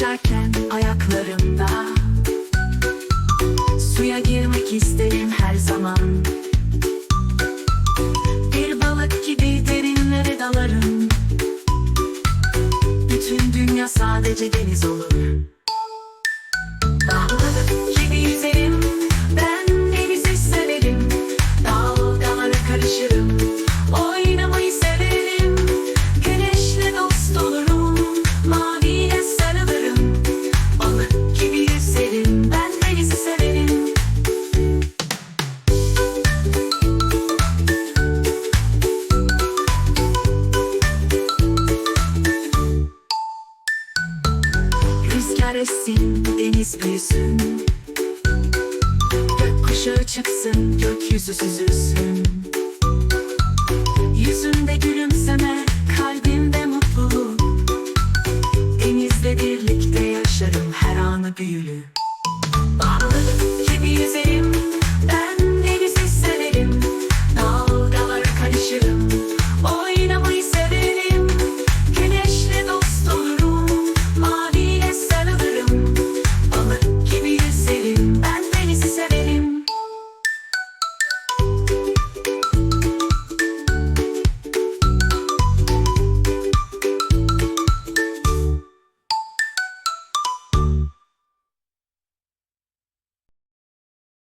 koşarken ayaklarımda. Suya girmek isterim her zaman. Bir balık gibi derinlere dalarım. Bütün dünya sadece deniz olur essin, deniz büyüsün. Gökkuşağı çıksın, gökyüzü süzülsün. Yüzünde gülü